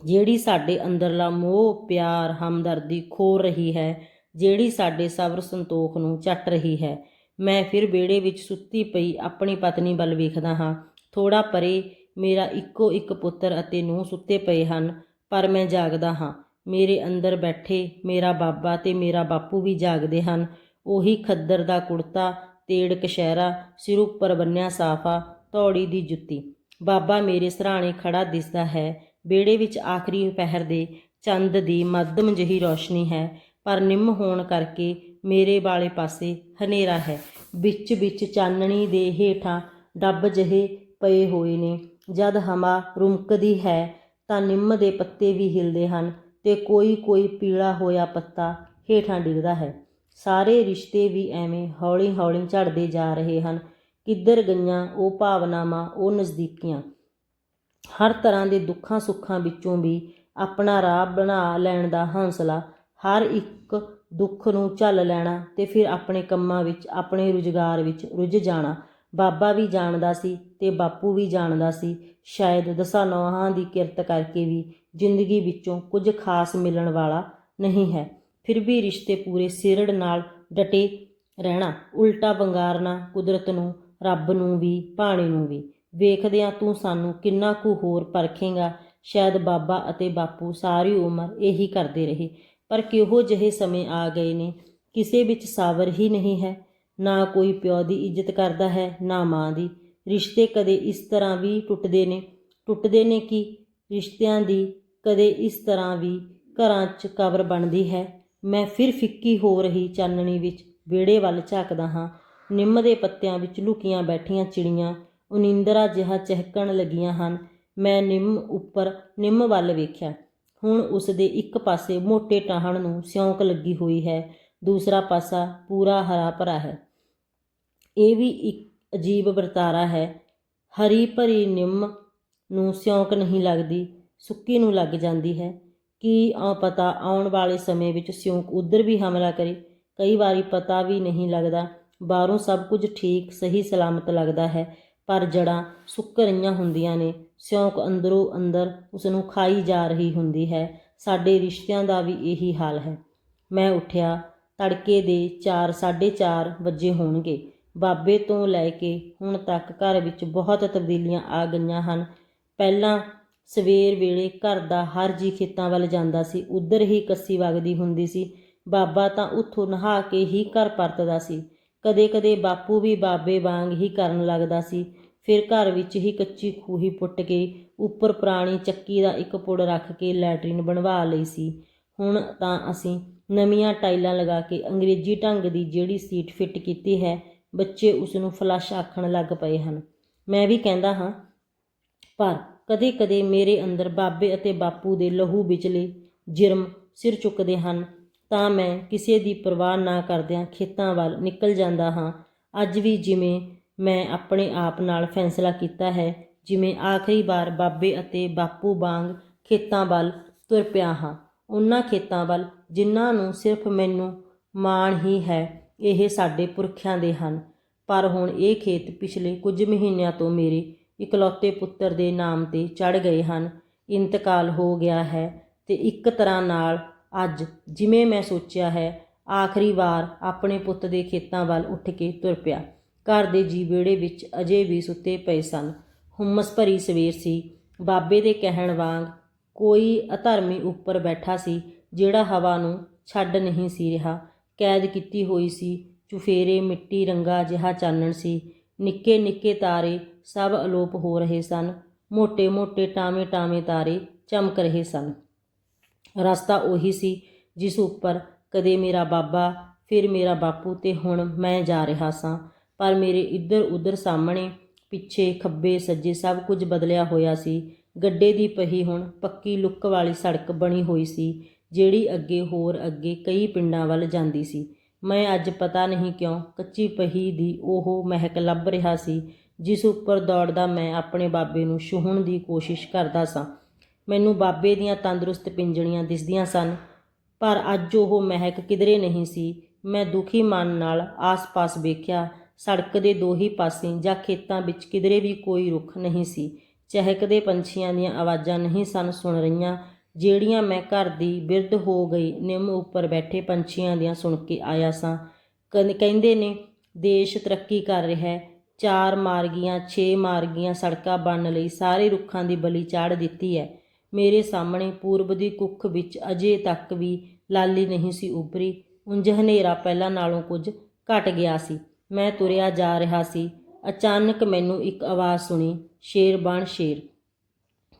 ਜਿਹੜੀ ਸਾਡੇ ਅੰਦਰਲਾ ਮੋਹ, ਪਿਆਰ, ਹਮਦਰਦੀ ਖੋ ਰਹੀ ਹੈ, ਜਿਹੜੀ ਸਾਡੇ ਸਬਰ ਸੰਤੋਖ ਨੂੰ ਚੱਟ ਰਹੀ ਹੈ। ਮੈਂ ਫਿਰ ਵਿਹੜੇ ਵਿੱਚ ਸੁੱਤੀ ਪਈ ਆਪਣੀ ਪਤਨੀ ਵੱਲ ਵੇਖਦਾ ਹਾਂ। ਥੋੜਾ ਪਰੇ ਮੇਰਾ ਇੱਕੋ ਇੱਕ ਪੁੱਤਰ ਅਤੇ ਨੂੰਹ ਸੁੱਤੇ ਪਏ ਹਨ, ਪਰ ਮੈਂ ਜਾਗਦਾ ਹਾਂ। ਮੇਰੇ ਅੰਦਰ ਬੈਠੇ ਮੇਰਾ ਬਾਬਾ ਤੇ ਮੇਰਾ ਬਾਪੂ ਵੀ ਜਾਗਦੇ ਹਨ। ਉਹੀ ਖੱਦਰ ਦਾ ਕੁੜਤਾ, ਤੇੜ ਕਸ਼ਹਿਰਾ ਸਿਰ ਉੱਪਰ ਬੰਨਿਆ ਸਾਫਾ ਤੌੜੀ ਦੀ ਜੁੱਤੀ। ਬਾਬਾ ਮੇਰੇ ਸਰਾਣੇ ਖੜਾ ਦਿਸਦਾ ਹੈ। ਵਿਹੜੇ ਵਿੱਚ ਆਖਰੀ ਪਹਿਰ ਦੇ ਚੰਦ ਦੀ ਮੱਧਮ ਜਿਹੀ ਰੋਸ਼ਨੀ ਹੈ, ਪਰ ਨਿੰਮ ਹੋਣ ਕਰਕੇ ਮੇਰੇ ਵਾਲੇ ਪਾਸੇ ਹਨੇਰਾ ਹੈ। ਵਿੱਚ ਵਿੱਚ ਚਾਨਣੀ ਦੇ ਹੇਠਾਂ ਡੱਬ ਜਿਹੇ ਪਏ ਹੋਏ ਨੇ। ਜਦ ਹਵਾ ਰੁਮਕਦੀ ਹੈ ਤਾਂ ਨਿੰਮ ਦੇ ਪੱਤੇ ਵੀ ਹਿਲਦੇ ਹਨ ਤੇ ਕੋਈ ਕੋਈ ਪੀਲਾ ਹੋਇਆ ਪੱਤਾ ਹੇਠਾਂ ਡਿੱਗਦਾ ਹੈ। ਸਾਰੇ ਰਿਸ਼ਤੇ ਵੀ ਐਵੇਂ ਹੌਲੀ-ਹੌਲੀ ਝੜਦੇ ਜਾ ਰਹੇ ਹਨ। ਕਿੱਧਰ ਗਈਆਂ ਉਹ ਭਾਵਨਾਵਾਂ, ਉਹ ਨਜ਼ਦੀਕੀਆਂ। ਹਰ ਤਰ੍ਹਾਂ ਦੇ ਦੁੱਖਾਂ ਸੁੱਖਾਂ ਵਿੱਚੋਂ ਵੀ ਆਪਣਾ ਰਾਹ ਬਣਾ ਲੈਣ ਦਾ ਹੌਸਲਾ। ਹਰ ਇੱਕ ਦੁੱਖ ਨੂੰ ਝੱਲ ਲੈਣਾ ਤੇ ਫਿਰ ਆਪਣੇ ਕੰਮਾਂ ਵਿੱਚ, ਆਪਣੇ ਰੁਜ਼ਗਾਰ ਵਿੱਚ ਰੁੱਝ ਜਾਣਾ। ਬਾਬਾ ਵੀ ਜਾਣਦਾ ਸੀ ਤੇ ਬਾਪੂ ਵੀ ਜਾਣਦਾ ਸੀ। ਸ਼ਾਇਦ ਦਸਾਂ ਨੌਹਾਂ ਦੀ ਕਿਰਤ ਕਰਕੇ ਵੀ ਜ਼ਿੰਦਗੀ ਵਿੱਚੋਂ ਕੁਝ ਖਾਸ ਮਿਲਣ ਵਾਲਾ ਨਹੀਂ ਹੈ। ਫਿਰ ਵੀ ਰਿਸ਼ਤੇ ਪੂਰੇ ਸਿਰੜ ਨਾਲ ਡਟੇ ਰਹਿਣਾ, ਉਲਟਾ ਬੰਗਾਰਨਾ ਕੁਦਰਤ ਨੂੰ, ਰੱਬ ਨੂੰ ਵੀ ਪਾਣੀ ਨੂੰ ਵੀ। ਵੇਖਦਿਆਂ ਤੂੰ ਸਾਨੂੰ ਕਿੰਨਾ ਕੁ ਹੋਰ ਪਰਖੇਗਾ। ਸ਼ਾਇਦ ਬਾਬਾ ਅਤੇ ਬਾਪੂ ਸਾਰੀ ਉਮਰ ਇਹੀ ਕਰਦੇ ਰਹੇ। ਪਰ ਕਿਹੋ ਜਿਹੇ ਸਮੇਂ ਆ ਗਏ ਨੇ, ਕਿਸੇ ਵਿੱਚ ਸਾਵਰ ਹੀ ਨਹੀਂ ਹੈ। ਨਾ ਕੋਈ ਪਿਓ ਦੀ ਇੱਜ਼ਤ ਕਰਦਾ ਹੈ, ਨਾ ਮਾਂ ਦੀ। ਰਿਸ਼ਤੇ ਕਦੇ ਇਸ ਤਰ੍ਹਾਂ ਵੀ ਟੁੱਟਦੇ ਨੇ। ਟੁੱਟਦੇ ਨੇ ਕਿ ਰਿਸ਼ਤਿਆਂ ਦੀ ਕਦੇ ਇਸ ਤਰ੍ਹਾਂ ਵੀ ਘਰਾਂ 'ਚ ਕਬਰ ਬਣਦੀ ਹੈ। ਮੈਂ ਫਿਰ ਫਿੱਕੀ ਹੋ ਰਹੀ ਚਾਨਣੀ ਵਿੱਚ ਵਿਹੜੇ ਵੱਲ ਝਾਕਦਾ ਹਾਂ। ਨਿੰਮ ਦੇ ਪੱਤਿਆਂ ਵਿੱਚ ਲੁਕੀਆਂ ਬੈਠੀਆਂ ਚਿੜੀਆਂ ਉਨਿੰਦਰਾ ਜਿਹਾ ਚਹਿਕਣ ਲੱਗੀਆਂ ਹਨ। ਮੈਂ ਨਿੰਮ ਉੱਪਰ ਨਿੰਮ ਵੱਲ ਵੇਖਿਆ। ਹੁਣ ਉਸ ਦੇ ਇੱਕ ਪਾਸੇ ਮੋਟੇ ਟਾਹਣ ਨੂੰ ਸਿਉਂਕ ਲੱਗੀ ਹੋਈ ਹੈ। ਦੂਸਰਾ ਪਾਸਾ ਪੂਰਾ ਹਰਾ ਭਰਾ ਹੈ। ਇਹ ਵੀ ਇੱਕ ਅਜੀਬ ਵਰਤਾਰਾ ਹੈ। ਹਰੀ ਭਰੀ ਨਿੰਮ ਨੂੰ ਸਿਉਂਕ ਨਹੀਂ ਲੱਗਦੀ, ਸੁੱਕੀ ਨੂੰ ਲੱਗ ਜਾਂਦੀ ਹੈ। ਕੀ ਆ ਪਤਾ ਆਉਣ ਵਾਲੇ ਸਮੇਂ ਵਿੱਚ ਸਿਉਂਕ ਉਧਰ ਵੀ ਹਮਲਾ ਕਰੇ? ਕਈ ਵਾਰੀ ਪਤਾ ਵੀ ਨਹੀਂ ਲੱਗਦਾ। ਬਾਹਰੋਂ ਸਭ ਕੁਝ ਠੀਕ, ਸਹੀ, ਸਲਾਮਤ ਲੱਗਦਾ ਹੈ, ਪਰ ਜੜਾਂ ਸੁੱਕ ਰਹੀਆਂ ਹੁੰਦੀਆਂ ਨੇ। ਸਿਉਂਕ ਅੰਦਰੋਂ ਅੰਦਰ ਉਸ ਨੂੰ ਖਾਈ ਜਾ ਰਹੀ ਹੁੰਦੀ ਹੈ। ਸਾਡੇ ਰਿਸ਼ਤਿਆਂ ਦਾ ਵੀ ਇਹੀ ਹਾਲ ਹੈ। ਮੈਂ ਉੱਠਿਆ, ਤੜਕੇ ਦੇ 4 4:30 ਵਜੇ ਹੋਣਗੇ। ਬਾਬੇ ਤੋਂ ਲੈ ਕੇ ਹੁਣ ਤੱਕ ਘਰ ਵਿੱਚ ਬਹੁਤ ਤਬਦੀਲੀਆਂ ਆ ਗਈਆਂ ਹਨ। ਪਹਿਲਾਂ ਸਵੇਰ ਵੇਲੇ ਘਰ ਦਾ ਹਰ ਜੀ ਖੇਤਾਂ ਵੱਲ ਜਾਂਦਾ ਸੀ। ਉਧਰ ਹੀ ਕੱਸੀ ਵਗਦੀ ਹੁੰਦੀ ਸੀ। ਬਾਬਾ ਤਾਂ ਉੱਥੋਂ ਨਹਾ ਕੇ ਹੀ ਘਰ ਪਰਤਦਾ ਸੀ। ਕਦੇ-ਕਦੇ ਬਾਪੂ ਵੀ ਬਾਬੇ ਵਾਂਗ ਹੀ ਕਰਨ ਲੱਗਦਾ ਸੀ। ਫਿਰ ਘਰ ਵਿੱਚ ਹੀ ਕੱਚੀ ਖੂਹੀ ਪੁੱਟ ਕੇ ਉੱਪਰ ਪੁਰਾਣੀ ਚੱਕੀ ਦਾ ਇੱਕ ਪੁੜ ਰੱਖ ਕੇ ਲੈਟਰਿਨ ਬਣਵਾ ਲਈ ਸੀ। ਹੁਣ ਤਾਂ ਅਸੀਂ ਨਵੀਆਂ ਟਾਈਲਾਂ ਲਗਾ ਕੇ ਅੰਗਰੇਜ਼ੀ ਢੰਗ ਦੀ ਜਿਹੜੀ ਸੀਟ ਫਿੱਟ ਕੀਤੀ ਹੈ ਬੱਚੇ ਉਸ ਨੂੰ ਫਲਸ਼ ਆਖਣ ਲੱਗ ਪਏ ਹਨ। ਮੈਂ ਵੀ ਕਹਿੰਦਾ ਹਾਂ, ਪਰ ਕਦੇ-ਕਦੇ ਮੇਰੇ ਅੰਦਰ ਬਾਬੇ ਅਤੇ ਬਾਪੂ ਦੇ ਲਹੂ ਵਿਚਲੇ ਜਿਰਮ ਸਿਰ ਚੁੱਕਦੇ ਹਨ, ਤਾਂ ਮੈਂ ਕਿਸੇ ਦੀ ਪਰਵਾਹ ਨਾ ਕਰਦਿਆਂ ਖੇਤਾਂ ਵੱਲ ਨਿਕਲ ਜਾਂਦਾ ਹਾਂ। ਅੱਜ ਵੀ ਜਿਵੇਂ ਮੈਂ ਆਪਣੇ ਆਪ ਨਾਲ ਫੈਸਲਾ ਕੀਤਾ ਹੈ, ਜਿਵੇਂ ਆਖਰੀ ਵਾਰ ਬਾਬੇ ਅਤੇ ਬਾਪੂ ਵਾਂਗ ਖੇਤਾਂ ਵੱਲ ਤੁਰ ਪਿਆ ਹਾਂ। ਉਹਨਾਂ ਖੇਤਾਂ ਵੱਲ, ਜਿਨ੍ਹਾਂ ਨੂੰ ਸਿਰਫ ਮੈਨੂੰ ਮਾਣ ਹੀ ਹੈ ਇਹ ਸਾਡੇ ਪੁਰਖਿਆਂ ਦੇ ਹਨ। ਪਰ ਹੁਣ ਇਹ ਖੇਤ ਪਿਛਲੇ ਕੁਝ ਮਹੀਨਿਆਂ ਤੋਂ ਮੇਰੇ ਇਕਲੌਤੇ ਪੁੱਤਰ ਦੇ ਨਾਮ ਤੇ ਚੜ ਗਏ ਹਨ। ਇੰਤਕਾਲ ਹੋ ਗਿਆ ਹੈ ਤੇ ਇੱਕ ਤਰ੍ਹਾਂ ਨਾਲ ਅੱਜ ਜਿਵੇਂ ਮੈਂ ਸੋਚਿਆ ਹੈ, ਆਖਰੀ ਵਾਰ ਆਪਣੇ ਪੁੱਤ ਦੇ ਖੇਤਾਂ ਵੱਲ ਉੱਠ ਕੇ ਤੁਰ ਪਿਆ। ਘਰ ਦੇ ਜੀ ਵਿਹੜੇ ਵਿੱਚ ਅਜੇ ਵੀ ਸੁੱਤੇ ਪਏ ਸਨ। ਹੁਮਸ ਭਰੀ ਸਵੇਰ ਸੀ। ਬਾਬੇ ਦੇ ਕਹਿਣ ਵਾਂਗ ਕੋਈ ਅਧਰਮੀ ਉੱਪਰ ਬੈਠਾ ਸੀ, ਜਿਹੜਾ ਹਵਾ ਨੂੰ ਛੱਡ ਨਹੀਂ ਸੀ ਰਿਹਾ। ਕੈਦ ਕੀਤੀ ਹੋਈ ਸੀ। ਚੁਫੇਰੇ ਮਿੱਟੀ ਰੰਗਾ ਜਿਹਾ ਚਾਨਣ ਸੀ। ਨਿੱਕੇ ਨਿੱਕੇ ਤਾਰੇ ਸਭ ਅਲੋਪ ਹੋ ਰਹੇ ਸਨ। ਮੋٹے ਮੋٹے ਟਾਵੇਂ ਟਾਵੇਂ ਤਾਰੇ ਚਮਕ ਰਹੇ ਸਨ। ਰਸਤਾ ਉਹੀ ਸੀ ਜਿਸ ਉੱਪਰ ਕਦੇ ਮੇਰਾ ਬਾਬਾ, ਫਿਰ ਮੇਰਾ ਬਾਪੂ ਤੇ ਹੁਣ ਮੈਂ ਜਾ ਰਿਹਾ ਸਾਂ। ਪਰ ਮੇਰੇ ਇੱਧਰ ਉੱਧਰ ਸਾਹਮਣੇ ਪਿੱਛੇ ਖੱਬੇ ਸੱਜੇ ਸਭ ਕੁਝ ਬਦਲਿਆ ਹੋਇਆ ਸੀ। ਗੱਡੇ ਦੀ ਪਹੀ ਹੁਣ ਪੱਕੀ ਲੁੱਕ ਵਾਲੀ ਸੜਕ ਬਣੀ ਹੋਈ ਸੀ। ਜਿਹੜੀ ਅੱਗੇ ਹੋਰ ਅੱਗੇ ਕਈ ਪਿੰਡਾਂ ਵੱਲ ਜਾਂਦੀ ਸੀ। ਮੈਂ ਅੱਜ ਪਤਾ ਨਹੀਂ ਕਿਉਂ ਕੱਚੀ ਪਹੀ ਦੀ ਉਹ ਮਹਿਕ ਲੱਭ ਰਿਹਾ ਸੀ, ਜਿਸ ਉੱਪਰ ਦੌੜਦਾ ਮੈਂ ਆਪਣੇ ਬਾਬੇ ਨੂੰ ਛੂਹਣ ਦੀ ਕੋਸ਼ਿਸ਼ ਕਰਦਾ ਸਾਂ। ਮੈਨੂੰ ਬਾਬੇ ਦੀਆਂ ਤੰਦਰੁਸਤ ਪਿੰਜਣੀਆਂ ਦਿਸਦੀਆਂ ਸਨ, ਪਰ ਅੱਜ ਉਹ ਮਹਿਕ ਕਿਧਰੇ ਨਹੀਂ ਸੀ। ਮੈਂ ਦੁਖੀ ਮਨ ਨਾਲ ਆਸ-ਪਾਸ ਵੇਖਿਆ, ਸੜਕ ਦੇ ਦੋ ਹੀ ਪਾਸੇ ਜਾਂ ਖੇਤਾਂ ਵਿੱਚ ਕਿਧਰੇ ਵੀ ਕੋਈ ਰੁੱਖ ਨਹੀਂ ਸੀ। ਚਹਿਕਦੇ ਪੰਛੀਆਂ ਦੀਆਂ ਆਵਾਜ਼ਾਂ ਨਹੀਂ ਸਨ ਸੁਣ ਰਹੀਆਂ ਜਿਹੜੀਆਂ ਮੈਂ ਘਰ ਦੀ ਬਿਰਧ ਹੋ ਗਈ, ਨਿੰਮ ਉੱਪਰ ਬੈਠੇ ਪੰਛੀਆਂ ਦੀਆਂ ਸੁਣ ਕੇ ਆਇਆ ਸਾਂ। ਕਹਿੰਦੇ ਨੇ, ਦੇਸ਼ ਤਰੱਕੀ ਕਰ ਰਿਹਾ ਹੈ। ਚਾਰ ਮਾਰਗੀਆਂ, ਛੇ ਮਾਰਗੀਆਂ ਸੜਕਾਂ ਬਣਨ ਲਈ ਸਾਰੇ ਰੁੱਖਾਂ ਦੀ ਬਲੀ ਚਾੜ ਦਿੱਤੀ ਹੈ। ਮੇਰੇ ਸਾਹਮਣੇ ਪੂਰਬ ਦੀ ਕੁੱਖ ਵਿੱਚ ਅਜੇ ਤੱਕ ਵੀ ਲਾਲੀ ਨਹੀਂ ਸੀ ਉਭਰੀ। ਉਂਝ ਹਨੇਰਾ ਪਹਿਲਾਂ ਨਾਲੋਂ ਕੁਝ ਘਟ ਗਿਆ ਸੀ। ਮੈਂ ਤੁਰਿਆ ਜਾ ਰਿਹਾ ਸੀ। ਅਚਾਨਕ ਮੈਨੂੰ ਇੱਕ ਆਵਾਜ਼ ਸੁਣੀ, ਸ਼ੇਰ ਬਣ, ਸ਼ੇਰ।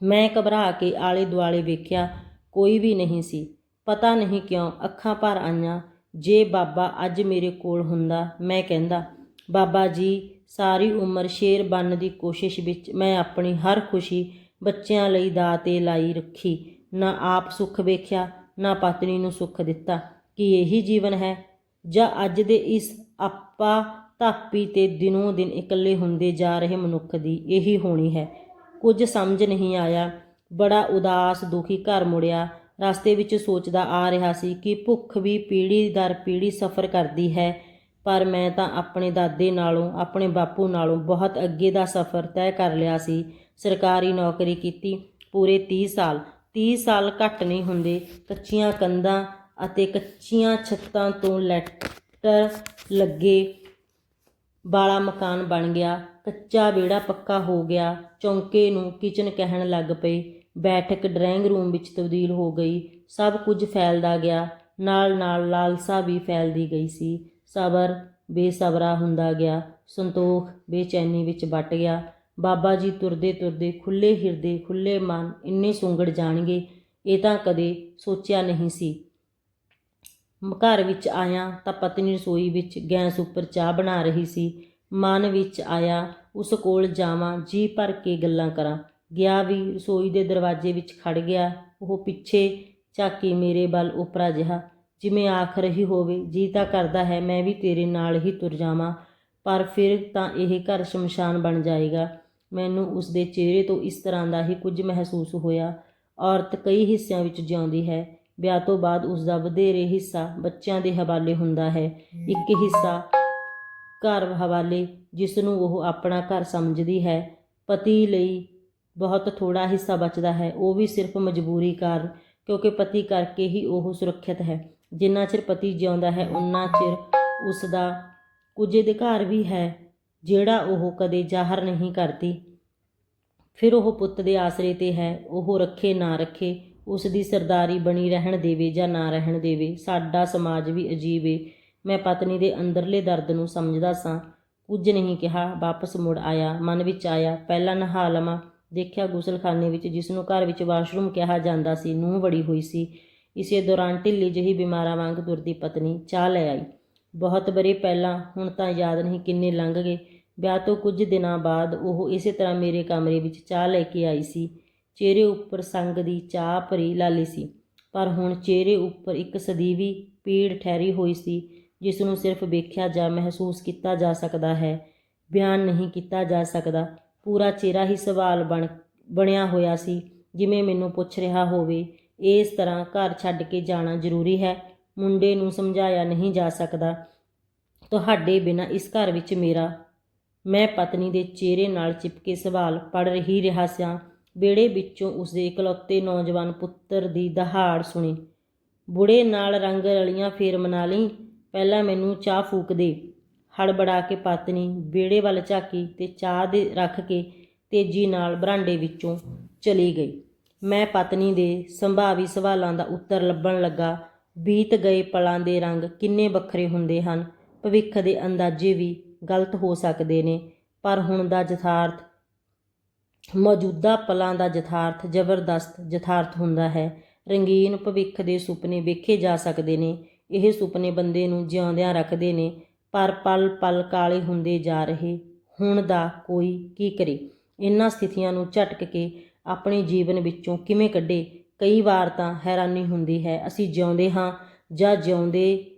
ਮੈਂ ਘਬਰਾ ਕੇ ਆਲੇ ਦੁਆਲੇ ਵੇਖਿਆ, ਕੋਈ ਵੀ ਨਹੀਂ ਸੀ। ਪਤਾ ਨਹੀਂ ਕਿਉਂ ਅੱਖਾਂ ਭਰ ਆਈਆਂ। ਜੇ ਬਾਬਾ ਅੱਜ ਮੇਰੇ ਕੋਲ ਹੁੰਦਾ, ਮੈਂ ਕਹਿੰਦਾ, ਬਾਬਾ ਜੀ, ਸਾਰੀ ਉਮਰ ਸ਼ੇਰ ਬਣਨ ਦੀ ਕੋਸ਼ਿਸ਼ ਵਿੱਚ ਮੈਂ ਆਪਣੀ ਹਰ ਖੁਸ਼ੀ ਬੱਚਿਆਂ ਲਈ ਦਾਅ 'ਤੇ ਲਾਈ ਰੱਖੀ। ਨਾ ਆਪ ਸੁੱਖ ਵੇਖਿਆ, ਨਾ ਪਤਨੀ ਨੂੰ ਸੁੱਖ ਦਿੱਤਾ। ਕਿ ਇਹੀ ਜੀਵਨ ਹੈ? ਜਾਂ ਅੱਜ ਦੇ ਇਸ ਆਪਾ ਧਾਪੀ ਤੇ ਦਿਨੋਂ ਦਿਨ ਇਕੱਲੇ ਹੁੰਦੇ ਜਾ ਰਹੇ ਮਨੁੱਖ ਦੀ ਇਹੀ ਹੋਣੀ ਹੈ? ਕੁਝ ਸਮਝ ਨਹੀਂ ਆਇਆ। ਬੜਾ ਉਦਾਸ, ਦੁਖੀ ਘਰ ਮੁੜਿਆ। ਰਸਤੇ ਵਿੱਚ ਸੋਚਦਾ ਆ ਰਿਹਾ ਸੀ ਕਿ ਭੁੱਖ ਵੀ ਪੀੜ੍ਹੀ ਦਰ ਪੀੜ੍ਹੀ ਸਫ਼ਰ ਕਰਦੀ ਹੈ, ਪਰ ਮੈਂ ਤਾਂ ਆਪਣੇ ਦਾਦੇ ਨਾਲੋਂ, ਆਪਣੇ ਬਾਪੂ ਨਾਲੋਂ ਬਹੁਤ ਅੱਗੇ ਦਾ ਸਫ਼ਰ ਤੈਅ ਕਰ ਲਿਆ ਸੀ। ਸਰਕਾਰੀ ਨੌਕਰੀ ਕੀਤੀ ਪੂਰੇ 30 ਸਾਲ। 30 ਸਾਲ ਘੱਟ ਨਹੀਂ ਹੁੰਦੇ। ਕੱਚੀਆਂ ਕੰਧਾਂ ਅਤੇ ਕੱਚੀਆਂ ਛੱਤਾਂ ਤੋਂ ਲੈਟਰ ਲੱਗੇ ਵਾਲਾ ਮਕਾਨ ਬਣ ਗਿਆ, ਕੱਚਾ ਵਿਹੜਾ ਪੱਕਾ ਹੋ ਗਿਆ, ਚੌਂਕੇ ਨੂੰ ਕਿਚਨ ਕਹਿਣ ਲੱਗ ਪਏ। ਬੈਠਕ ਡਰਾਇੰਗ ਰੂਮ ਵਿੱਚ ਤਬਦੀਲ ਹੋ ਗਈ। ਸਭ ਕੁਝ ਫੈਲਦਾ ਗਿਆ। ਨਾਲ ਨਾਲ ਲਾਲਸਾ ਵੀ ਫੈਲਦੀ ਗਈ ਸੀ। ਸਬਰ ਬੇਸਬਰਾ ਹੁੰਦਾ ਗਿਆ। ਸੰਤੋਖ ਬੇਚੈਨੀ ਵਿੱਚ ਵੱਟ ਗਿਆ। ਬਾਬਾ ਜੀ ਤੁਰਦੇ ਤੁਰਦੇ ਖੁੱਲੇ ਹਿਰਦੇ ਖੁੱਲੇ ਮਨ ਇੰਨੇ ਸੁੰਗੜ ਜਾਣਗੇ। ਇਹ ਤਾਂ ਕਦੇ ਸੋਚਿਆ ਨਹੀਂ ਸੀ। ਘਰ ਵਿੱਚ ਆਇਆ ਤਾਂ ਪਤਨੀ ਰਸੋਈ ਵਿੱਚ ਗੈਸ ਉੱਪਰ ਚਾਹ ਬਣਾ ਰਹੀ ਸੀ। ਮਨ ਵਿੱਚ ਆਇਆ, ਉਸ ਕੋਲ ਜਾਵਾਂ ਜੀ ਭਰ ਕੇ ਗੱਲਾਂ ਕਰਾਂ। ਗਿਆ ਵੀ ਰਸੋਈ ਦੇ ਦਰਵਾਜ਼ੇ ਵਿੱਚ ਖੜ ਗਿਆ, ਉਹ ਪਿੱਛੇ ਝਾਕੀ ਮੇਰੇ ਵੱਲ ਉਪਰਾ ਜਿਹਾ, ਜਿਵੇਂ ਆਖ ਰਹੀ ਹੋਵੇ, ਜੀ ਤਾਂ ਕਰਦਾ ਹੈ, ਮੈਂ ਵੀ ਤੇਰੇ ਨਾਲ ਹੀ ਤੁਰ ਜਾਵਾਂ। ਪਰ ਫਿਰ ਤਾਂ ਇਹ ਘਰ ਸ਼ਮਸ਼ਾਨ ਬਣ ਜਾਏਗਾ। ਮੈਨੂੰ ਉਸ ਦੇ ਚਿਹਰੇ ਤੋਂ ਇਸ ਤਰ੍ਹਾਂ ਦਾ ਹੀ ਕੁਝ ਮਹਿਸੂਸ ਹੋਇਆ। ਔਰਤ ਕਈ ਹਿੱਸਿਆਂ ਵਿੱਚ ਜਿਉਂਦੀ ਹੈ। ਵਿਆਹ ਤੋਂ ਬਾਅਦ ਉਸ ਦਾ ਵਧੇਰੇ ਹਿੱਸਾ ਬੱਚਿਆਂ ਦੇ ਹਵਾਲੇ ਹੁੰਦਾ ਹੈ। ਇੱਕ ਹਿੱਸਾ ਘਰ ਹਵਾਲੇ, ਜਿਸ ਨੂੰ ਉਹ ਆਪਣਾ ਘਰ ਸਮਝਦੀ ਹੈ। ਪਤੀ ਲਈ ਬਹੁਤ ਥੋੜਾ ਹਿੱਸਾ ਬਚਦਾ ਹੈ। ਉਹ ਵੀ ਸਿਰਫ ਮਜਬੂਰੀ ਕਾਰਨ, ਕਿਉਂਕਿ ਪਤੀ ਕਰਕੇ ਹੀ ਉਹ ਸੁਰੱਖਿਅਤ ਹੈ। ਜਿੰਨਾ ਚਿਰ ਪਤੀ ਜਿਉਂਦਾ ਹੈ ਉਨਾ ਚਿਰ ਉਸ ਦਾ ਕੁਝ ਅਧਿਕਾਰ ਵੀ ਹੈ, ਜਿਹੜਾ ਉਹ ਕਦੇ ਜ਼ਾਹਰ ਨਹੀਂ ਕਰਦੀ। ਫਿਰ ਉਹ ਪੁੱਤ ਦੇ ਆਸਰੇ ਤੇ ਹੈ। ਉਹ ਰੱਖੇ ਨਾ ਰੱਖੇ ਉਸ ਦੀ ਸਰਦਾਰੀ ਬਣੀ ਰਹਿਣ ਦੇਵੇ ਜਾਂ ਨਾ ਰਹਿਣ ਦੇਵੇ, ਸਾਡਾ ਸਮਾਜ ਵੀ ਅਜੀਬ ਏ। ਮੈਂ ਪਤਨੀ ਦੇ ਅੰਦਰਲੇ ਦਰਦ ਨੂੰ ਸਮਝਦਾ ਸਾਂ। ਕੁਝ ਨਹੀਂ ਕਿਹਾ, ਵਾਪਸ ਮੁੜ ਆਇਆ, ਮਨ ਵਿੱਚ ਆਇਆ, ਪਹਿਲਾਂ ਨਹਾ ਲਵਾਂ। ਦੇਖਿਆ ਗੁਸਲਖਾਨੇ ਵਿੱਚ ਜਿਸ ਨੂੰ ਘਰ ਵਿੱਚ ਵਾਸ਼ਰੂਮ ਕਿਹਾ ਜਾਂਦਾ ਸੀ, ਨੂੰਹ ਬੜੀ ਹੋਈ ਸੀ। ਇਸੇ ਦੌਰਾਨ ਢਿੱਲੀ ਜਿਹੀ ਬਿਮਾਰਾਂ ਵਾਂਗ ਤੁਰਦੀ ਪਤਨੀ ਚਾਹ ਲੈ ਆਈ। ਬਹੁਤ ਬਰੇ ਪਹਿਲਾਂ, ਹੁਣ ਤਾਂ ਯਾਦ ਨਹੀਂ ਕਿੰਨੇ ਲੰਘ ਗਏ। ਵਿਆਹ ਤੋਂ ਕੁਝ ਦਿਨਾਂ ਬਾਅਦ ਉਹ ਇਸੇ ਤਰ੍ਹਾਂ ਮੇਰੇ ਕਮਰੇ ਵਿੱਚ ਚਾਹ ਲੈ ਕੇ ਆਈ ਸੀ। ਚਿਹਰੇ ਉੱਪਰ ਸੰਗ ਦੀ ਚਾਹ ਭਰੀ ਲਾਲੀ ਸੀ। ਪਰ ਹੁਣ ਚਿਹਰੇ ਉੱਪਰ ਇੱਕ ਸਦੀਵੀ ਪੀੜ ਠਹਿਰੀ ਹੋਈ ਸੀ, ਜਿਸ ਨੂੰ ਸਿਰਫ ਵੇਖਿਆ ਜਾਂ ਮਹਿਸੂਸ ਕੀਤਾ ਜਾ ਸਕਦਾ ਹੈ। ਬਿਆਨ ਨਹੀਂ ਕੀਤਾ ਜਾ ਸਕਦਾ। ਪੂਰਾ ਚਿਹਰਾ ਹੀ ਸਵਾਲ ਬਣ, ਬਣਿਆ ਹੋਇਆ ਸੀ, ਜਿਵੇਂ ਮੈਨੂੰ ਪੁੱਛ ਰਿਹਾ ਹੋਵੇ, ਇਸ ਤਰ੍ਹਾਂ ਘਰ ਛੱਡ ਕੇ ਜਾਣਾ ਜ਼ਰੂਰੀ ਹੈ? ਮੁੰਡੇ ਨੂੰ ਸਮਝਾਇਆ ਨਹੀਂ ਜਾ ਸਕਦਾ। ਤੁਹਾਡੇ ਬਿਨਾਂ ਇਸ ਘਰ ਵਿੱਚ ਮੇਰਾ, ਮੈਂ ਪਤਨੀ ਦੇ ਚਿਹਰੇ ਨਾਲ ਚਿਪਕੇ ਸਵਾਲ ਪੜ ਰਹੀ ਰਿਹਾ ਸਾਂ। ਵਿਹੜੇ ਵਿੱਚੋਂ ਉਸਦੇ ਇਕਲੌਤੇ ਨੌਜਵਾਨ ਪੁੱਤਰ ਦੀ ਦਹਾੜ ਸੁਣੀ। ਬੁੜੇ ਨਾਲ ਰੰਗ ਰਲੀਆਂ ਫੇਰ ਮਨਾ ਲਈ, ਪਹਿਲਾਂ ਮੈਨੂੰ ਚਾਹ ਫੂਕ ਦੇ। ਹੜਬੜਾ ਕੇ ਪਤਨੀ ਵਿਹੜੇ ਵੱਲ ਝਾਕੀ ਤੇ ਚਾਹ ਦੇ ਰੱਖ ਕੇ ਤੇਜ਼ੀ ਨਾਲ ਬਰਾਂਡੇ ਵਿੱਚੋਂ ਚਲੀ ਗਈ। ਮੈਂ ਪਤਨੀ ਦੇ ਸੰਭਾਵੀ ਸਵਾਲਾਂ ਦਾ ਉੱਤਰ ਲੱਭਣ ਲੱਗਾ। ਬੀਤ ਗਏ ਪਲਾਂ ਦੇ ਰੰਗ ਕਿੰਨੇ ਵੱਖਰੇ ਹੁੰਦੇ ਹਨ। ਭਵਿੱਖ ਦੇ ਅੰਦਾਜ਼ੇ ਵੀ ਗਲਤ ਹੋ ਸਕਦੇ ਨੇ, ਪਰ ਹੁਣ ਦਾ ਯਥਾਰਥ ਮੌਜੂਦਾ ਪਲਾਂ ਦਾ ਯਥਾਰਥ, ਜ਼ਬਰਦਸਤ ਯਥਾਰਥ ਹੁੰਦਾ ਹੈ। ਰੰਗੀਨ ਭਵਿੱਖ ਦੇ ਸੁਪਨੇ ਵੇਖੇ ਜਾ ਸਕਦੇ ਨੇ। ਇਹ ਸੁਪਨੇ ਬੰਦੇ ਨੂੰ ਜਿਉਂਦਿਆਂ ਰੱਖਦੇ ਨੇ, ਪਰ ਪਲ ਪਲ ਕਾਲੇ ਹੁੰਦੇ ਜਾ ਰਹੇ। ਹੁਣ ਦਾ ਕੋਈ ਕੀ ਕਰੇ? ਇਹਨਾਂ ਸਥਿਤੀਆਂ ਨੂੰ ਝਟਕ ਕੇ ਆਪਣੇ ਜੀਵਨ ਵਿੱਚੋਂ ਕਿਵੇਂ ਕੱਢੇ? ਕਈ ਵਾਰ ਤਾਂ ਹੈਰਾਨੀ ਹੁੰਦੀ ਹੈ, ਅਸੀਂ ਜਿਉਂਦੇ ਹਾਂ ਜਾਂ ਜਿਉਂਦੇ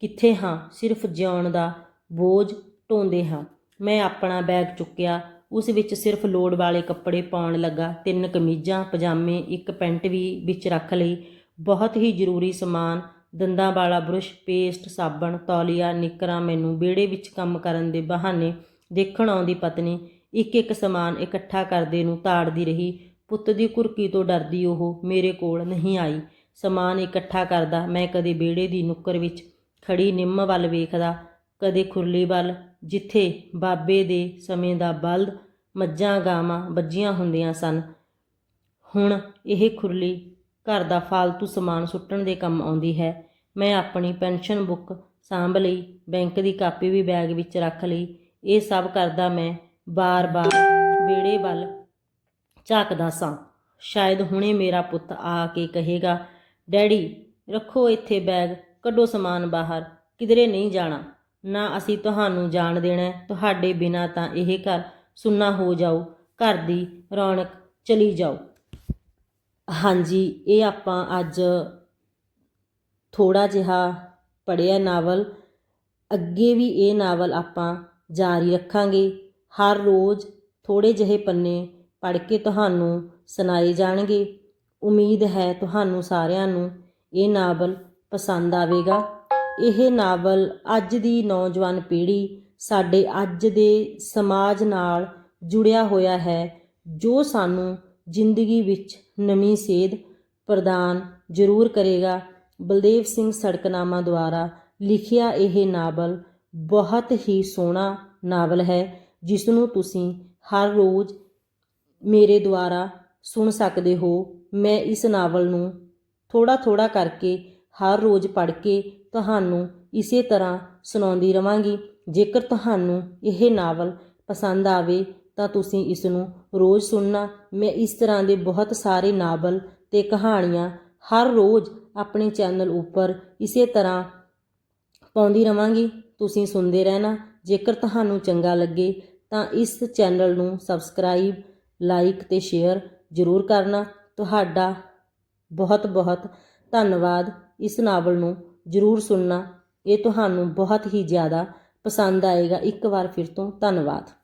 ਕਿੱਥੇ ਹਾਂ? ਸਿਰਫ ਜਿਉਣ ਦਾ ਬੋਝ ਢੋਂਦੇ ਹਾਂ। ਮੈਂ ਆਪਣਾ ਬੈਗ ਚੁੱਕਿਆ ਉਸ ਵਿੱਚ ਸਿਰਫ ਲੋੜ ਵਾਲੇ ਕੱਪੜੇ ਪਾਉਣ ਲੱਗਾ, ਤਿੰਨ ਕਮੀਜ਼ਾਂ, ਪਜਾਮੇ, ਇੱਕ ਪੈਂਟ ਵੀ ਵਿੱਚ ਰੱਖ ਲਈ। ਬਹੁਤ ਹੀ ਜ਼ਰੂਰੀ ਸਮਾਨ, ਦੰਦਾਂ ਵਾਲਾ ਬੁਰਸ਼, ਪੇਸਟ, ਸਾਬਣ, ਤੌਲੀਆ, ਨਿੱਕਰਾਂ ਮੈਨੂੰ ਵਿਹੜੇ ਵਿੱਚ ਕੰਮ ਕਰਨ ਦੇ ਬਹਾਨੇ ਦੇਖਣ ਆਉਂਦੀ ਪਤਨੀ ਇੱਕ ਇੱਕ ਸਮਾਨ ਇਕੱਠਾ ਕਰਦੇ ਨੂੰ ਤਾੜਦੀ ਰਹੀ। ਪੁੱਤ ਦੀ ਕੁਰਕੀ ਤੋਂ ਡਰਦੀ ਉਹ ਮੇਰੇ ਕੋਲ ਨਹੀਂ ਆਈ। ਸਮਾਨ ਇਕੱਠਾ ਕਰਦਾ ਮੈਂ ਕਦੇ ਵਿਹੜੇ ਦੀ ਨੁੱਕਰ ਵਿੱਚ ਖੜੀ ਨਿੰਮ ਵੱਲ ਵੇਖਦਾ। ਕਦੇ ਖੁਰਲੀ ਵੱਲ, ਜਿੱਥੇ ਬਾਬੇ ਦੇ ਸਮੇਂ ਦਾ ਬਲਦ ਮੱਝਾਂ ਗਾਵਾਂ ਵੱਜੀਆਂ ਹੁੰਦੀਆਂ ਸਨ। ਹੁਣ ਇਹ ਖੁਰਲੀ ਘਰ ਦਾ ਫਾਲਤੂ ਸਮਾਨ ਸੁੱਟਣ ਦੇ ਕੰਮ ਆਉਂਦੀ ਹੈ। ਮੈਂ ਆਪਣੀ ਪੈਨਸ਼ਨ ਬੁੱਕ ਸਾਂਭ ਲਈ, ਬੈਂਕ ਦੀ ਕਾਪੀ ਵੀ ਬੈਗ ਵਿੱਚ ਰੱਖ ਲਈ। ਇਹ ਸਭ ਕਰਦਾ ਮੈਂ ਬਾਰ-ਬਾਰ ਵਿਹੜੇ ਵੱਲ ਝਾਕਦਾ ਸਾਂ। ਸ਼ਾਇਦ ਹੁਣੇ ਮੇਰਾ ਪੁੱਤ ਆ ਕੇ ਕਹੇਗਾ, ਡੈਡੀ, ਰੱਖੋ ਇੱਥੇ ਬੈਗ, ਕੱਢੋ ਸਮਾਨ ਬਾਹਰ, ਕਿਧਰੇ ਨਹੀਂ ਜਾਣਾ। ਨਾ ਅਸੀਂ ਤੁਹਾਨੂੰ ਜਾਣ ਦੇਣਾ ਤੁਹਾਡੇ ਬਿਨਾ ਤਾਂ ਇਹ ਘਰ ਸੁੰਨਾ ਹੋ ਜਾਊ। ਘਰ ਦੀ ਰੌਣਕ ਚਲੀ ਜਾਊ। ਹਾਂਜੀ, ਇਹ ਆਪਾਂ ਅੱਜ ਥੋੜਾ ਜਿਹਾ ਪੜਿਆ ਨਾਵਲ। ਅੱਗੇ ਵੀ ਇਹ ਨਾਵਲ ਆਪਾਂ ਜਾਰੀ ਰੱਖਾਂਗੇ। ਹਰ ਰੋਜ਼ ਥੋੜੇ ਜਿਹੇ ਪੰਨੇ ਪੜ੍ਹ ਕੇ ਤੁਹਾਨੂੰ ਸੁਣਾਏ ਜਾਣਗੇ। ਉਮੀਦ ਹੈ ਤੁਹਾਨੂੰ ਸਾਰਿਆਂ ਨੂੰ ਇਹ ਨਾਵਲ ਪਸੰਦ ਆਵੇਗਾ। ਇਹ ਨਾਵਲ ਅੱਜ ਦੀ ਨੌਜਵਾਨ ਪੀੜ੍ਹੀ ਸਾਡੇ ਅੱਜ ਦੇ ਸਮਾਜ ਨਾਲ ਜੁੜਿਆ ਹੋਇਆ ਹੈ, ਜੋ ਸਾਨੂੰ ਜ਼ਿੰਦਗੀ ਵਿੱਚ ਨਵੀਂ ਸੇਧ ਪ੍ਰਦਾਨ ਜ਼ਰੂਰ ਕਰੇਗਾ। ਬਲਦੇਵ ਸਿੰਘ ਸੜਕਨਾਮਾ ਦੁਆਰਾ ਲਿਖਿਆ ਇਹ ਨਾਵਲ ਬਹੁਤ ਹੀ ਸੋਹਣਾ ਨਾਵਲ ਹੈ ਜਿਸ ਨੂੰ ਤੁਸੀਂ ਹਰ ਰੋਜ਼ ਮੇਰੇ ਦੁਆਰਾ ਸੁਣ ਸਕਦੇ ਹੋ। ਮੈਂ ਇਸ ਨਾਵਲ ਨੂੰ ਥੋੜਾ ਥੋੜਾ ਕਰਕੇ ਹਰ ਰੋਜ਼ ਪੜ੍ਹ ਕੇ ਤੁਹਾਨੂੰ ਇਸੇ ਤਰ੍ਹਾਂ ਸੁਣਾਉਂਦੀ ਰਵਾਂਗੀ। ਜੇਕਰ ਤੁਹਾਨੂੰ ਇਹ ਨਾਵਲ ਪਸੰਦ ਆਵੇ ਤਾਂ ਤੁਸੀਂ ਇਸ ਨੂੰ ਰੋਜ਼ ਸੁਣਨਾ। ਮੈਂ ਇਸ ਤਰ੍ਹਾਂ ਦੇ ਬਹੁਤ ਸਾਰੇ ਨਾਵਲ ਤੇ ਕਹਾਣੀਆਂ ਹਰ ਰੋਜ਼ ਆਪਣੇ ਚੈਨਲ ਉੱਪਰ ਇਸੇ ਤਰ੍ਹਾਂ ਪਾਉਂਦੀ ਰਵਾਂਗੀ। ਤੁਸੀਂ ਸੁਣਦੇ ਰਹਿਣਾ। ਜੇਕਰ ਤੁਹਾਨੂੰ ਚੰਗਾ ਲੱਗੇ ਤਾਂ ਇਸ ਚੈਨਲ ਨੂੰ ਸਬਸਕ੍ਰਾਈਬ, ਲਾਈਕ ਤੇ ਸ਼ੇਅਰ ਜ਼ਰੂਰ ਕਰਨਾ। ਤੁਹਾਡਾ ਬਹੁਤ ਬਹੁਤ ਧੰਨਵਾਦ ਇਸ ਨਾਵਲ ਨੂੰ ਜ਼ਰੂਰ ਸੁਣਨਾ। ਇਹ ਤੁਹਾਨੂੰ ਬਹੁਤ ਹੀ ਜ਼ਿਆਦਾ ਪਸੰਦ ਆਏਗਾ। ਇੱਕ ਵਾਰ ਫਿਰ ਤੋਂ ਧੰਨਵਾਦ।